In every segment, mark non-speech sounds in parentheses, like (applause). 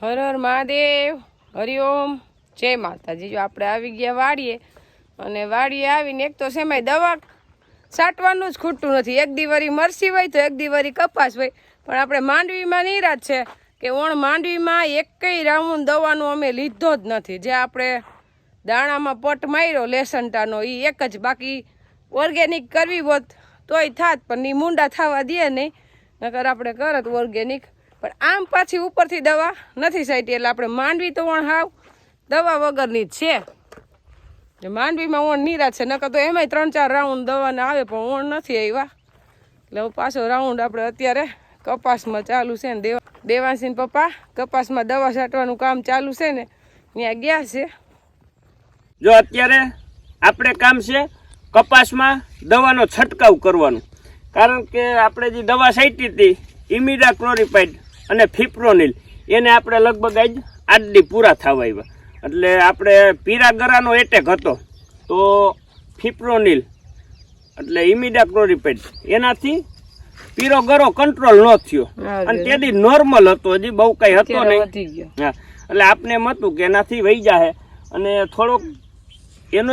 હર હર મહાદેવ હરિઓમ જય માતાજી. જો આપણે આવી ગયા વાડીએ અને વાડીએ આવીને એક તો સેમાય દવા છાંટવાનું જ ખૂટતું નથી. એક દીવારી મરસી હોય તો એક દીવારી કપાસ હોય. પણ આપણે માંડવીમાં નિરાશ છે કે ઓણ માંડવીમાં એકય રાઉન્ડ દવાનો અમે લીધો જ નથી. જે આપણે દાણામાં પટ માર્યો લેસનટાનો એ એક જ. બાકી ઓર્ગેનિક કરવી હોત તોય થાત, પણ એ મૂંડા થવા દે નહીં. નકર આપણે કરત ઓર્ગેનિક. પણ આમ પાછી ઉપરથી દવા નથી સાઈટી એટલે આપણે માંડવી તો વણ હાવ. દવા વગરની જ છે. માંડવીમાં ઓણ નીરા છે, નકર તો એમાંય ત્રણ ચાર રાઉન્ડ દવાના આવે, પણ ઓણ નથી આવ્યા એટલે પાછો રાઉન્ડ આપણે અત્યારે કપાસમાં ચાલુ છે ને દેવા દેવાંશી પપ્પા, કપાસમાં દવા છાંટવાનું કામ ચાલુ છે ને ત્યાં ગયા છે. જો અત્યારે આપણે કામ છે કપાસમાં દવાનો છંટકાવ કરવાનો. કારણ કે આપણે જે દવા છાંટી હતી ઇમિડા ક્લોરીપાઇડ અને ફિપ્રોનિલ. એને આપણે લગભગ આજ દી પૂરા થવા આવ્યા એટલે આપણે પીરા ગરાનો એટેક હતો. તો ફિપ્રોનિલ એટલે ઇમિડા ક્લોરીપાઇડ એનાથી પીરો ગરો કંટ્રોલ ન થયો. અને તેથી નોર્મલ હતો હજી બહુ કઈ હતો નહીં. હા એટલે આપને એમ હતું કે એનાથી વહી જાહે. અને થોડોક એનો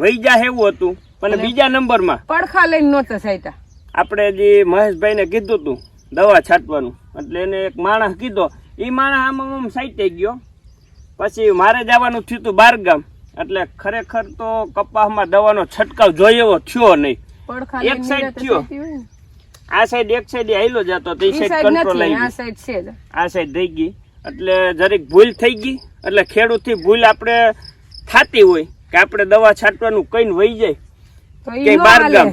વહી જાહે એવું હતું. પણ બીજા નંબરમાં પડખા લઈને નહોતા સાહેતા આપણે જે મહેશભાઈને કીધું હતું દવા છાંટવાનું. એટલે એને એક માણસ કીધો એ માણસ આમ આમ સાઈટે ગયો. પછી મારે જવાનું થયું હતું બારગામ. એટલે ખરેખર તો કપાસમાં દવાનો છંટકાવ જોઈએ એવો થયો નહીં. એક સાઈડ થયો. આ સાઈડ એક સાઈડ હાઈલો જતો તો એ સાઈડ કંટ્રોલ આવી આ સાઈડ છે આ સાઈડ થઈ ગઈ. એટલે જરીક ભૂલ થઈ ગઈ. એટલે ખેડૂતથી ભૂલ આપણે થતી હોય કે આપણે દવા છાંટવાનું કઈને વહી જાય કે નો ગામ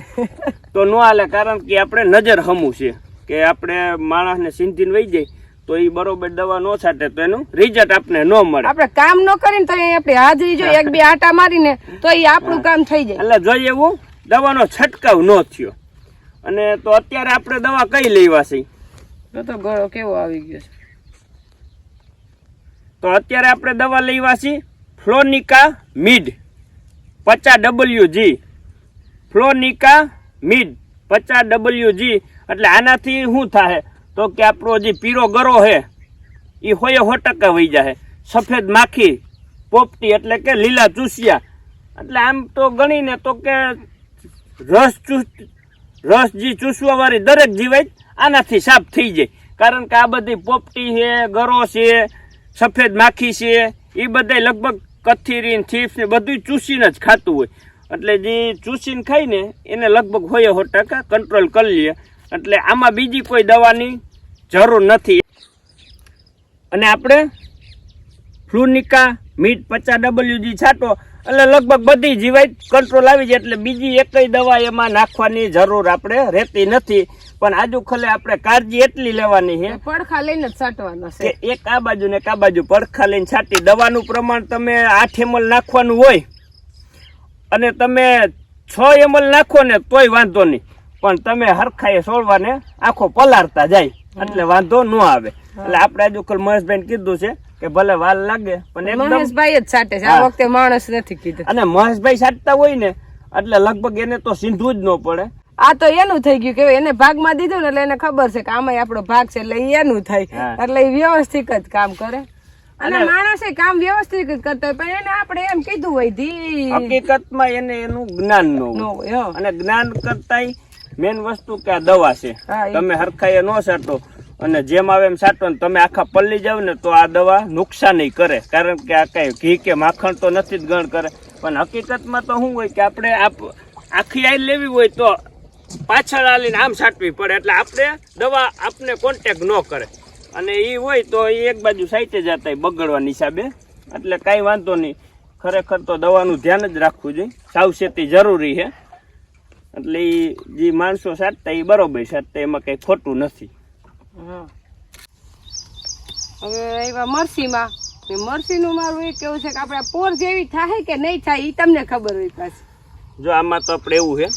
તો ન હાલે કારણ કે આપણે નજર હમું છે. કે આપણે માણસને સિંધીને વહી જાય તો એ બરોબર દવા ન છાટે તો એનું રિઝલ્ટ આપણે ન મળે. આપણે કામ ન કરીને તો આપણે હાજરી જો એક બે આટા મારીને તો એ આપણું કામ થઈ જાય. એટલે જોઈએ એવું દવાનો છંટકાવ ન થયો. અને તો અત્યારે આપણે દવા કઈ લેવા છે? તો ગળો કેવો આવી ગયો છે. તો અત્યારે આપણે દવા લેવા છે ફ્લોનિકા મિડ પચાસ ડબલ્યુ જી. ફ્લોનિકા મિડ પચાસ ડબલ્યુ જી. એટલે આનાથી શું થાય તો કે આપણો જે પીરો ગરો છે એ હોય હોટકા વહી જાય સફેદ માખી, પોપટી એટલે કે લીલા ચૂસિયા. એટલે આમ તો ગણીને તો કે રસ ચૂસ, રસ જે ચૂસવાવાળી દરેક જીવાત આનાથી સાફ થઈ જાય. કારણ કે આ બધી પોપટી છે, ગરો છે, સફેદ માખી છે એ બધા લગભગ કથીરી થીફ ને બધું ચૂસીને જ ખાતું હોય. એટલે જે ચૂસીને ખાઈને એને લગભગ હોય હો ટકા કંટ્રોલ કરી લઈએ એટલે આમાં બીજી કોઈ દવાની જરૂર નથી. અને આપણે ફ્લુનિકા મીટ પચાસ ડબલ્યુજી છાંટો એટલે લગભગ બધી જીવાત કંટ્રોલ આવી જાય એટલે બીજી એકય દવા એમાં નાખવાની જરૂર આપણે રહેતી નથી. પણ આજુ ખલે આપણે કાળજી એટલી લેવાની છે પડખા લઈને છાંટવાના છાંટવાનો છે. એક આ બાજુ ને એક આ બાજુ પડખા લઈને છાંટી. દવાનું પ્રમાણ તમે આઠ એમલ નાખવાનું હોય અને તમે છ એમલ નાખો ને તોય વાંધો નહીં. પણ તમે હરખાએ સોળવાને આખો પલાળતા જાય એટલે વાંધો ન આવે. એટલે આપણે હજુ કલ મહેશભાઈ કીધું છે કે ભલે વાલ લાગે પણ એકદમ મહેશભાઈ જ સાટે છે. આ વખતે માણસ નથી કીધું. અને મહેશભાઈ સાટતા હોય ને એટલે લગભગ એને તો સીંધવું જ ન પડે. આ તો એનું થઈ ગયું કે એને ભાગમાં દીધું ને એટલે એને ખબર છે કે આમાં આપણો ભાગ છે એટલે એનું થાય. એટલે એ વ્યવસ્થિત જ કામ કરે. અને માણસે કામ વ્યવસ્થિત કરતો પણ એને આપણે એમ કીધું હોય હકીકતમાં એને એનું જ્ઞાન ન હોય. અને જ્ઞાન કરતાંય મેન વસ્તુ કે આ દવા છે. તમે હરખાઈએ ન સાટો અને જેમ આવે એમ સાટો ને તમે આખા પલ્લી જાવ ને તો આ દવા નુકસાન કરે. કારણ કે આ કઈ ઘી કે માખણ તો નથી જ ગણ કરે. પણ હકીકતમાં તો શું હોય કે આપણે આપ- આખી આઈ લેવી હોય તો પાછળ આલીને આમ સાટવી પડે. એટલે આપણે દવા આપને કોન્ટેક ન કરે. અને એ હોય તો એ એક બાજુ સાઈટે જતા બગડવાની હિસાબે. એટલે કાંઈ વાંધો નહીં. ખરેખર તો દવાનું ધ્યાન જ રાખવું જોઈએ. સાવચેતી જરૂરી છે. એટલે એ જે માણસો સાચતા એ બરોબર સાચતા એમાં કંઈ ખોટું નથી. હવે એવા મરસીમાં મરસીનું મારું એ કેવું છે કે આપણે પોર જેવી થાય કે નહીં થાય એ તમને ખબર હોય પાછી. જો આમાં તો આપણે એવું છે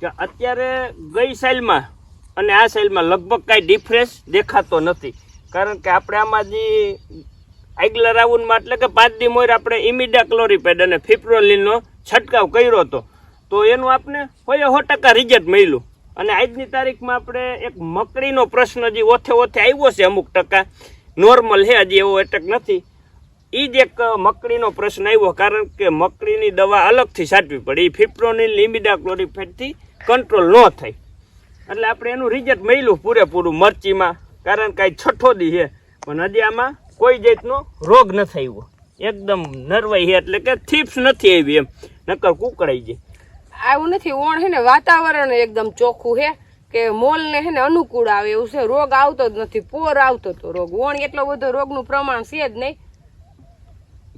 કે અત્યારે ગઈ સાલમાં અને આ સાલમાં લગભગ કાંઈ ડિફરન્સ દેખાતો નથી. કારણ કે આપણે આમાં જે આગલા રાઉન્ડમાં એટલે કે પાંચ દી મોર આપણે ઇમિડા ક્લોરીપેડ અને ફિપ્રોલિનનો છંટકાવ કર્યો હતો. તો એનું આપણે હોય સો ટકા રિઝલ્ટ મળ્યું. અને આજની તારીખમાં આપણે એક મકડીનો પ્રશ્ન જે ઓથે ઓથે આવ્યો છે અમુક ટકા નોર્મલ છે, હજી એવો એટેક નથી. એ જ એક મકડીનો પ્રશ્ન આવ્યો, કારણ કે મકડીની દવા અલગથી સાચવી પડે. એ ફિપ્રોનિલ લીમિડા ક્લોરીફેટથી કંટ્રોલ ન થાય. એટલે આપણે એનું રિઝલ્ટ મળ્યું પૂરેપૂરું મરચીમાં, કારણ કે છઠ્ઠો દી છે. પણ હજી આમાં કોઈ જાતનો રોગ નથી આવ્યો. એકદમ નરવાઈ છે, એટલે કે થીપ્સ નથી આવી એમ. નકર કુકડાઈ જાય. આવું નથી ઓણ હે ને વાતાવરણ એકદમ ચોખ્ખું હે કે મોલ ને હે ને અનુકૂળ આવે એવું છે. રોગ આવતો જ નથી પોર આવતો તો રોગ. ઓણ એટલો બધો રોગનું પ્રમાણ છે જ નહીં.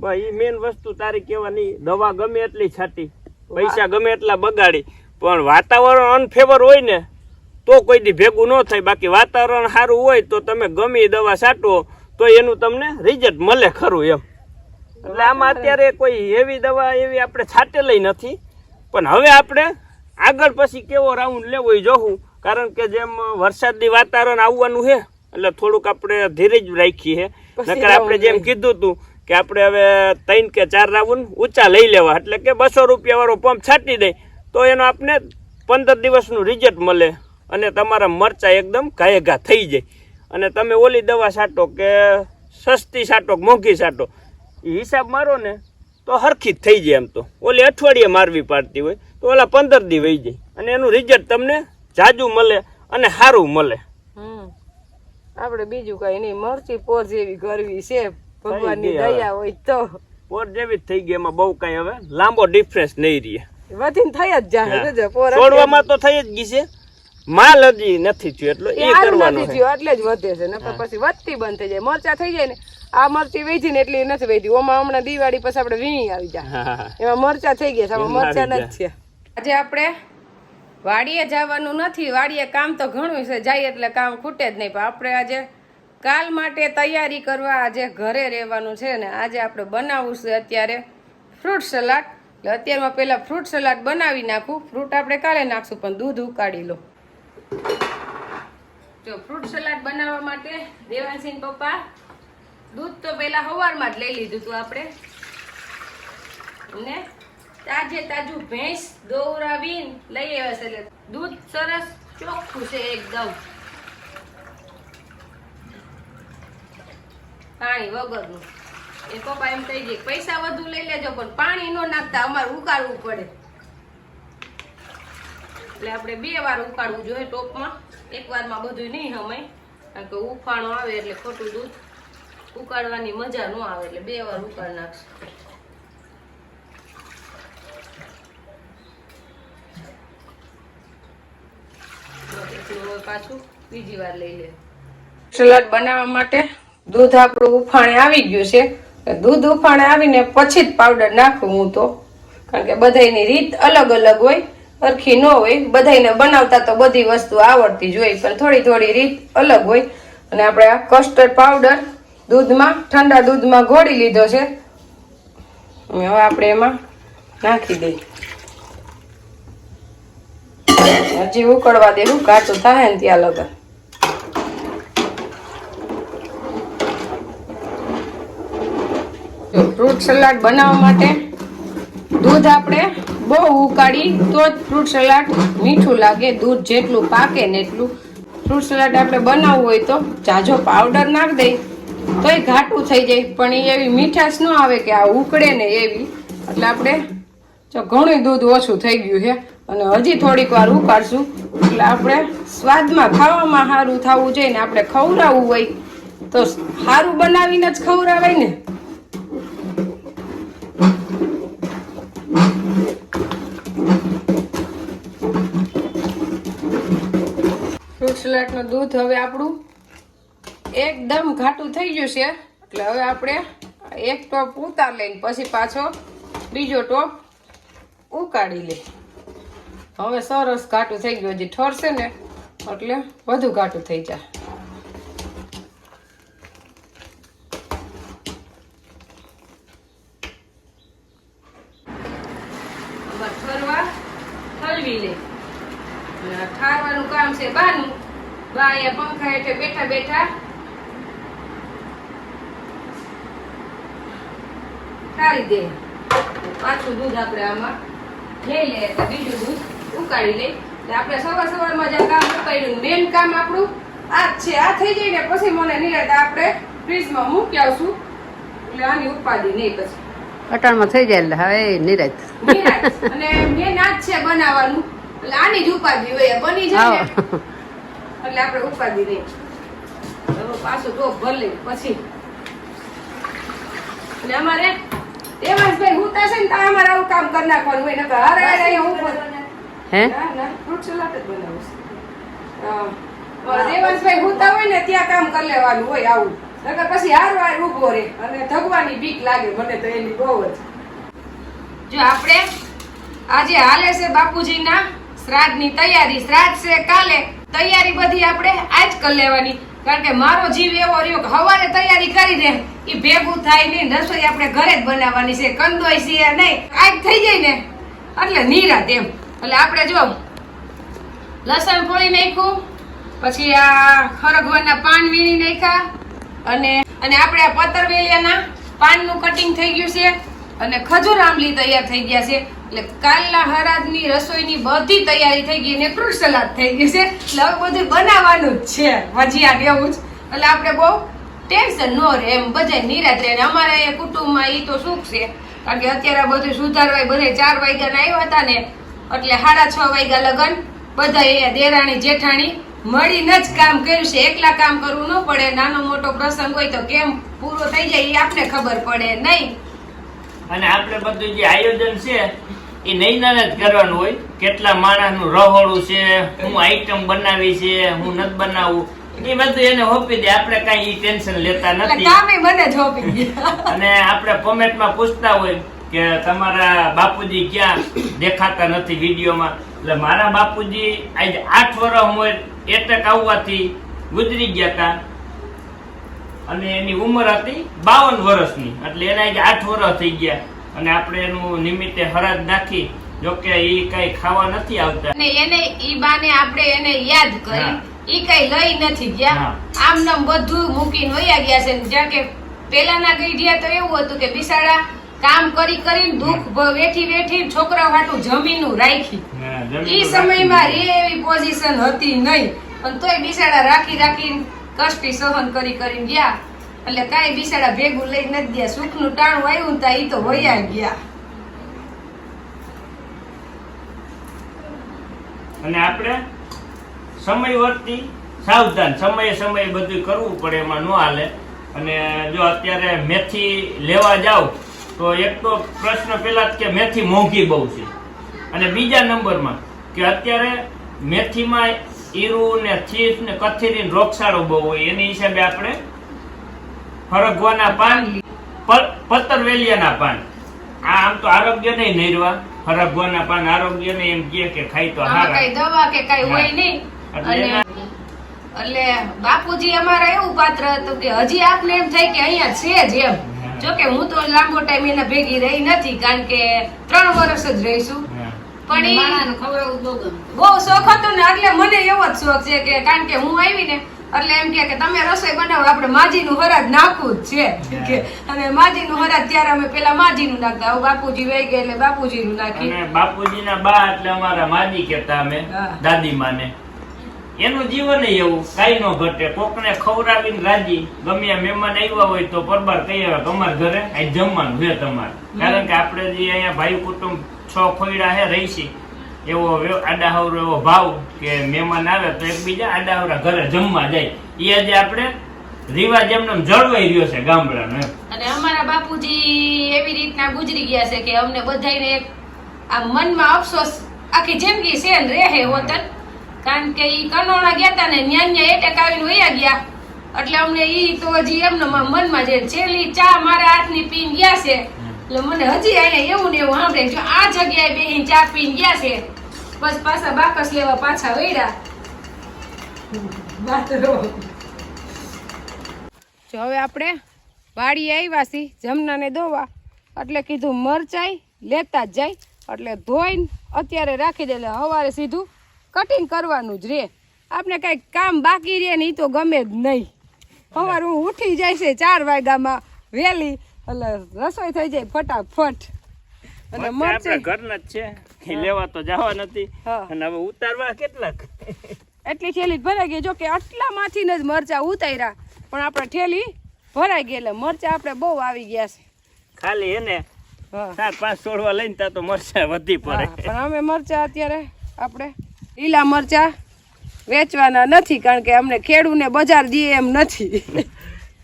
ભાઈ એ મેન વસ્તુ તારી કહેવાની દવા ગમે એટલી છાંટી પૈસા ગમે એટલા બગાડી પણ વાતાવરણ અનફેવર હોય ને તો કોઈ દી ભેગું ન થાય. બાકી વાતાવરણ સારું હોય તો તમે ગમે દવા છાંટો તો એનું તમને રિઝલ્ટ મળે ખરું એમ. એટલે આમાં અત્યારે કોઈ એવી દવા એવી આપણે છાંટેલી નથી. પણ હવે આપણે આગળ પછી કેવો રાઉન્ડ લેવો એ જોવું. કારણ કે જેમ વરસાદની વાતાવરણ આવવાનું છે એટલે થોડુંક આપણે ધીરજ રાખીએ છે. નકર આપણે જેમ કીધું હતું કે આપણે હવે ત્રણ કે ચાર રાઉન્ડ ઊંચા લઈ લેવા. એટલે કે બસો રૂપિયા વાળો પંપ છાંટી દે તો એનો આપણે પંદર દિવસનું રિઝલ્ટ મળે અને તમારા મરચા એકદમ ઘાયઘા થઈ જાય. અને તમે ઓલી દવા છાંટો કે સસ્તી છાંટો કે મોંઘી છાંટો. એ હિસાબ મારો ને. તો હરખી જ થઈ જાય એમ તો. ઓલી અઠવાડિયે મારવી પાડતી હોય તો ઓલા પંદર દી વહી જાય. અને એનું રિઝલ્ટ તમને જાજુ મળે અને સારું મળે. આપણે બીજું કઈ નહીં. મરચી પોર જેવી કરવી છે. ભગવાનની દયા હોય તો. પોર જેવી થઈ ગઈ. એમાં બહુ કઈ હવે લાંબો ડિફરન્સ નહીં રહે. વધીને થઈ જ જાય. પોર છોડવામાં તો થઈ જ ગઈ છે. માલ હજી નથી થયો એટલે એ કરવાનું એટલે જ વધે છે. નકર પછી વધતી બંધ થઈ જાય. મરચા થઈ જાય ને આ મરચી વેચી ને એટલી નથી વેચી ઓમાં હમણાં દિવાળી પછી આપણે વીણી આવી જાય. એમાં મરચા થઈ ગયા છે. મરચા નથી આજે આપણે વાડીએ જવાનું નથી. વાડીએ કામ તો ઘણું છે. જાય એટલે કામ ખૂટે જ નહીં. પણ આપણે આજે કાલ માટે તૈયારી કરવા આજે ઘરે રહેવાનું છે ને આજે આપણે બનાવવું છે અત્યારે ફ્રૂટ સલાડ. એટલે અત્યારમાં પહેલાં ફ્રૂટ સલાડ બનાવી નાખું. ફ્રૂટ આપણે કાલે નાખશું પણ દૂધ ઉકાળી લો. જો ફ્રૂટ સલાડ બનાવવા માટે દેવાંશીન પપ્પા દૂધ તો પહેલાં સવારમાં જ લઈ લીધું હતું આપણે. ને તાજે તાજું ભેંસ દોરાવીન લઈ આવ્યા છે. એટલે દૂધ સરસ ચોખ્ખું છે એકદમ. પાણી વગરનું. એ પપ્પા એમ કહી દે, પૈસા વધુ લઈ લેજો, પણ પાણી ન નાખતા અમારે ઉકાળવું પડે. એટલે આપણે બે વાર ઉકાળવું જોઈએ ટોપમાં. એક વારમાં બધું નહીં સમય કારણ કે ઉફાણો આવે એટલે ખોટું દૂધ. ઉકાળવાની મજા ન આવે એટલે બે વાર ઉકાળ નાખશું. દૂધ ઉફાણે આવીને પછી જ પાવડર નાખું હું તો. કારણ કે બધાયની રીત અલગ અલગ હોય, સરખી ન હોય. બધાયને બનાવતા તો બધી વસ્તુ આવડતી જ હોય, પણ થોડી થોડી રીત અલગ હોય. અને આપણે આ કસ્ટર્ડ પાવડર દૂધમાં, ઠંડા દૂધમાં ઘોળી લીધો છે. હવે આપણે એમાં નાખી દઈએ. હજી ઉકળવા દેવું કાચું થાય ને ત્યાં લગન. ફ્રૂટ સલાડ બનાવવા માટે દૂધ આપણે બહુ ઉકાળી, તો જ ફ્રૂટ સલાડ મીઠું લાગે, દૂધ જેટલું પાકે ને એટલું. ફ્રૂટ સલાડ આપણે બનાવવું હોય તો જાજો પાવડર નાખ દઈ. તોય ઘાટું થઈ જાય, પણ એવી મીઠાશ ન આવે કે આ ઉકળે ને એવી. એટલે આપણે જો ઘણું દૂધ ઓછું થઈ ગયું છે, અને હજી થોડીક વાર ઉકાળશું. એટલે આપણે સ્વાદમાં ખાવામાં સારું થવું જોઈએ ને આપણે ખવડાવવું હોય, તો સારું બનાવીને જ ખવડાવાય ને. ફ્રૂટ સલાડનું દૂધ હવે આપણું એકદમ ઘાટું થઈ ગયું છે. એટલે હવે આપણે એક ટોપ ઉતાર લઈને પછી પાછો બીજો ટોપ ઉકાળી લે હવે સરસ ઘાટું થઈ ગયું, હજી ઠરશે ને, એટલે વધુ ઘાટું થઈ જાય. ઠારવાનું કામ છે બાનું. બા અહીંયા પંખા હેઠે બેઠા બેઠા ઠારી દે. પાછું દૂધ આપણે આમાં લઈ લે એટલે બીજું દૂધ ઉકાળી લે. એટલે આપણે સવાર સવારમાં જે કામ ઉકાળ્યું મેન કામ આપણું આ છે. આ થઈ જાય ને પછી મને નિરાત આપણે ફ્રીજમાં મૂકી આવશું. એટલે આની ઉપાડી નહીં પછી. અટાણમાં થઈ જાય એટલે હવે નિરાત. અને મેન આ જ છે બનાવવાનું. એટલે આની જ ઉપાધિ હોય બની જાય એટલે આપણે ઉપાધિ નહીં. પાછું તો ભલે પછી. અને અમારે દેવાંશભાઈ હુતા છે ને તો અમારે આવું કામ કરી નાખવાનું હોય નકર હારે હારે હું હે? ના ના ફ્રૂટ સલાડ જ બનાવું છું. હા. દેવાંશભાઈ હુતા હોય ને ત્યાં કામ કરી લેવાનું હોય આવું. નકર પછી હાર વાર ઊભો રે અને ધગવાની બીક લાગે મને તો એની બહુ જ. જો આપણે આજે હાલે છે બાપુજીના શ્રાદ્ધની તૈયારી. શ્રાદ્ધ છે કાલે. તૈયારી બધી આપણે આજ કરી લેવાની. કારણ કે મારો જીવ એવો રહ્યો કે હવારે તૈયારી કરી દે એ ભેગું થાય નહીં, રસોઈ આપણે ઘરે જ બનાવવાની છે, કંદોય છે નહીં આજ થઈ જાય ને, એટલે નિરાત એમ. એટલે આપણે જો લસણ ફોડી નાખ્યું, પછી આ ખરગવાના પાન વીણી નાખ્યા, અને અને આપણે આ પતરવેલિયાના પાનનું કટિંગ થઈ ગયું છે, અને ખજૂર આંબલી તૈયાર થઈ ગયા છે. એટલે કાલના હરાજની રસોઈની બધી તૈયારી થઈ ગઈ ને ફ્રૂટ સલાડ થઈ ગયું છે. એટલે હવે બધું બનાવવાનું જ છે. ભજીયા ને એવું જ. એટલે આપણે બહુ ટેન્શન નો રહે એમ. બધા નિરાત રહે અમારા અહીંયા કુટુંબમાં એ તો સુખ છે. કારણ કે અત્યારે બધું સુધારવાય, બધે ચાર વાગ્યાના આવ્યા હતા ને, એટલે સાડા છ વાગ્યા લગન બધા એ દેરાણી, જેઠાણી મળીને જ કામ કર્યું છે. એકલા કામ કરવું ન પડે. નાનો મોટો પ્રસંગ હોય તો કેમ પૂરો થઈ જાય એ આપણે ખબર પડે નહીં. અને આપણે બધું જે આયોજન છે એ નૈનાને જ કરવાનું હોય. કેટલા માણસનું રહોળું છે હું આઈટમ બનાવી છે હું નથી બનાવું. એ બધું એને હોપી દે. આપણે કાંઈ ટેન્શન લેતા નથી. કામે મને જ હોપી અને આપણે કોમેન્ટમાં પૂછતા હોય કે તમારા બાપુજી ક્યાં દેખાતા નથી વિડીયોમાં. એટલે મારા બાપુજી આજે આઠ વર્ષ ઉંમર એટેક આવવાથી ગુજરી ગયા હતા અને એની ઉંમર હતી બાવન વર્ષની. એટલે એના આજે આઠ વર્ષ થઈ ગયા. અને આપણે એનું નિમિત્તે હરાજ નાખી જોકે એ કઈ ખાવા નથી આવતા. અને એને ઈ બાને આપણે એને યાદ કરી ઈ કઈ લઈ નથી ગયા. આમ નામ બધું મૂકીને વયા ગયા છે. જ્યાં કે પેલાના ગઈઢિયા તો એવું હતું કે બિસાડા કામ કરી કરીને દુઃખ વેઠી વેઠી છોકરા હાટું જમીનું રાખી ઈ સમયમાં રે એવી પોઝિશન હતી નહીં. પણ તોય બિસાડા રાખી રાખી કષ્ટી સહન કરી કરીને ગયા. એટલે કાંઈ બિસાડા ભેગું લઈ નથી ગયા. સુખનું ટાણું આવ્યું તા એ તો વયા ગયા. અને આપણે સમય વર્તી સાવધાન, સમયે સમયે બધું કરવું પડે, એમાં ન હાલે. અને જો અત્યારે મેથી લેવા જાવ, તો એક તો પ્રશ્ન પેલા જ કે મેથી મોંઘી બહુ છે. અને બીજા નંબરમાં કે અત્યારે મેથીમાં ઈરું ને ચીસ ને કથીરી રોગચાળો બહુ હોય, એની હિસાબે આપણે ફરગવાના પાન પતરવેલિયાના પાન. આ આમ તો આરોગ્ય નહીં નિર્વાહ ફરગવાના પાન આરોગ્ય ને એમ કહે કે ખાઈ તો હારા. કઈ દવા કે કઈ હોય નહીં. એટલે બાપુજી અમારા એવું પાત્ર હતું કે હજી આપને એમ થાય કે અહીંયા છે જ એમ. હા. જો કે હું તો લાંબો ટાઈમ એના ભેગી રહી નથી કારણ કે ત્રણ વર્ષ જ રહીશું. પણ બહુ બહુ શોખ હતો ને એટલે મને એવો જ શોખ છે કે કારણ કે હું આવી ને એટલે એમ કે તમે રસોઈ બનાવો આપણે માજીનું હરાજ નાખવું જ છે. કે અને માજીનું હરાજ ત્યારે અમે પેલા માજીનું નાખતા હવે બાપુજી વહી ગયા એટલે બાપુજીનું નાખી. અને બાપુજીના બા એટલે અમારા માજી કહેતા અમે દાદી માને એનું જીવન એવું કાઈ નો ઘટે. કોકને ખવડાવીને રાજી ગમે મહેમાન આવ્યા હોય તો પરબાર કહી આવે. કે ઘરે આ જમવાનું છે તમારે. કારણ કે આપણે જે અહીંયા ભાઈ કુટુંબ છ ખોયડા હે રહીશી. એવો આડાહવરો એવો ભાવ કે મહેમાન આવે તો એકબીજા આડાહવરા ઘરે જમવા જાય. એ આજે આપણે રિવાજ એમને જળવાઈ રહ્યો છે ગામડાનો અને અમારા બાપુજી એવી રીતના ગુજરી ગયા છે કે અમને બધાયને એક આ મનમાં અફસોસ આખી જિંદગી છે ને રહે હોતન. કારણ કે ઈ કનોડા ગયા તા ને ન્યા ન્યા એટેક આવીને વયા ગયા. એટલે અમને એ તો હજી એમને મનમાં જે છેલ્લી ચા મારા હાથની પીને ગયા છે. એટલે મને હજી અહીંયા એવું ને એવું સાંભળે જો આ જગ્યાએ બેહીને ચા પીને ગયા છે. બસ પાછા બાકસ લેવા પાછા વૈડા જો હવે આપણે વાડીએ આવ્યા છીએ જમનાને દોવા. એટલે કીધું મરચાઈ લેતા જ જાય એટલે ધોઈને અત્યારે રાખી દે એટલે સવારે સીધું કટિંગ કરવાનું જ રે આપણે કંઈક કામ બાકી રહે ને એ તો ગમે જ નહીં. સવારે હું ઉઠી જાય છે ચાર વાગ્યામાં વહેલી એટલે રસોઈ થઈ જાય ફટાફટ. અને મરચી. ઘરના જ છે. લેવા તો જવા નથી. અને હવે ઉતારવા કેટલાક? એટલી થેલી ભરાઈ ગઈ. જો કે આટલામાંથી જ મરચા ઉતાર્યા. પણ આપણે ઠેલી ભરાઈ ગઈ એટલે મરચા આપણે બહુ આવી ગયા છે. ખાલી એને સાત પાંચ છોડવા લઈને ત્યાં તો મરચા વધી પડે. પણ અમે મરચા અત્યારે આપણે લીલા મરચા વેચવાના નથી. કારણ કે અમને ખેડૂને બજાર દઈએ એમ નથી.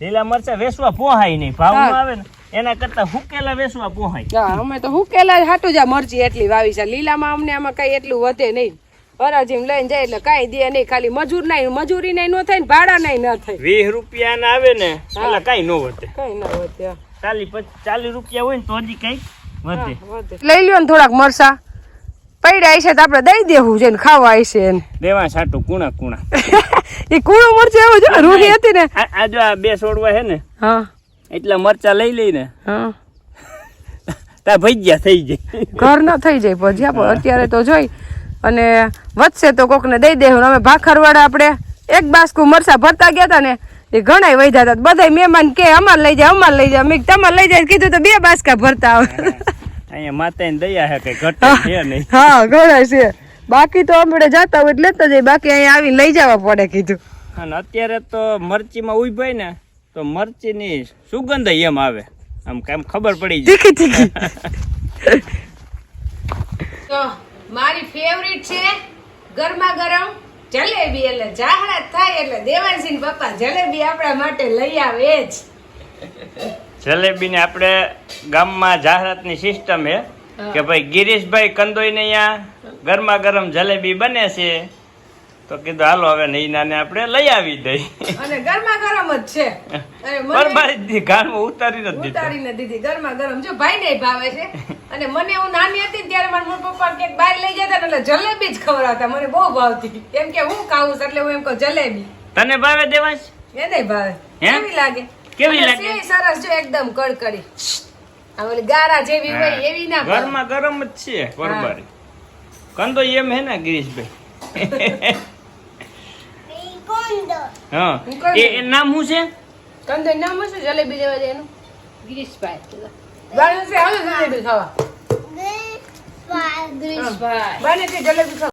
લીલા મરચા વેસવા પોહાય નહીં ભાવ આવે ને એના કરતા હુકેલા વેસવા પોહાય. અમે તો હુકેલા હાટું જ મરચી એટલી વાવી છે. લીલામાં અમને આમાં કઈ એટલું વધે નહીં. હરાજીમ લઈને જાય એટલે કાંઈ દે નહીં ખાલી મજૂર નહીં મજૂરી નહીં ન થાય ને ભાડા નહીં ન થાય. વીસ રૂપિયા ના આવે ને એટલે કઈ ન વધે. કઈ ન વધે ચાલી ચાલીસ રૂપિયા હોય ને તો હજી કઈ વધે. લઈ લ્યો ને થોડાક મરસા પડ્યા છે તો આપણે દઈ દેવું છે ને ખાવા એને. (laughs) દેવા સાટું કુણા કુણા. એ કુણું મરચું એવું છે રૂહી હતી ને. આ જો આ બે છોડવા હે ને હા. એટલા મરચા લઈ લઈને હા. તા ભજીયા થઈ જાય. ઘર ન થઈ જાય ભજીયા પણ અત્યારે તો જોઈ. અને વધશે તો કોકને દઈ દેવું. અમે ભાખરવાડા આપણે એક બાસ્કું મરસા ભરતા ગયા હતા ને એ ઘણા વહી બધા મહેમાન કે અમાર લઈ જાય અમાર લઈ જાય. મેં તમારે લઈ જાય કીધું તો બે બાસ્કા ભરતા આવે અહીંયા માતાની દયા હે કઈ ઘટે છે નહીં. હા ઘણા છે. બાકી તો આપણે જતા હોય એટલે લેતા જાય બાકી અહીંયા આવીને લઈ જવા પડે કીધું. અને અત્યારે તો મરચીમાં ઊભી ને તો મરચીની સુગંધ એમ આવે. આમ કેમ ખબર પડી જાય. તીખી તીખી. (laughs) તો મારી ફેવરિટ છે ગરમા ગરમ જલેબી. એટલે જાહેરાત થાય એટલે દેવાનસિંહ પપ્પા જલેબી આપણા માટે લઈ આવે જ. જલેબીને આપણે ગામમાં જાહેરાતની સિસ્ટમ હે. કે ભાઈ ગિરીશભાઈ કંદોઈને અહીંયા ગરમા ગરમ જલેબી બને છે. તો કીધું હાલો હવે નૈનાને આપણે લઈ આવી દઈ. અને ગરમા ગરમ જ છે. પણ મારી દીધી ગાળમાં ઉતારી નથી ઉતારી નથી દીધી ગરમા ગરમ. જો ભાઈ ને ભાવે છે. અને મને હું નાની હતી ત્યારે મારા મોટા પપ્પા ક્યાંક બહાર લઈ જતા એટલે જલેબી જ ખવડાવતા મને બહુ ભાવતી કેમ કે હું ખાવું એટલે હું એમ કહું જલેબી. તને ભાવે દેવાંશ? એને ભાવે? કેવી લાગે? કેવી લાગે? સરસ જો એકદમ કડકડી. આ ગારા જેવી હોય એવી ના ઘરમાં ગરમ જ છે બરબારી કંદો એમ હે ને ગિરીશભાઈ? હા. એ એ નામ શું છે? કંદોઈ નામ શું જલેબી લેવા દે એનું? ગિરીશભાઈ. બાને છે જલેબી ખાવા.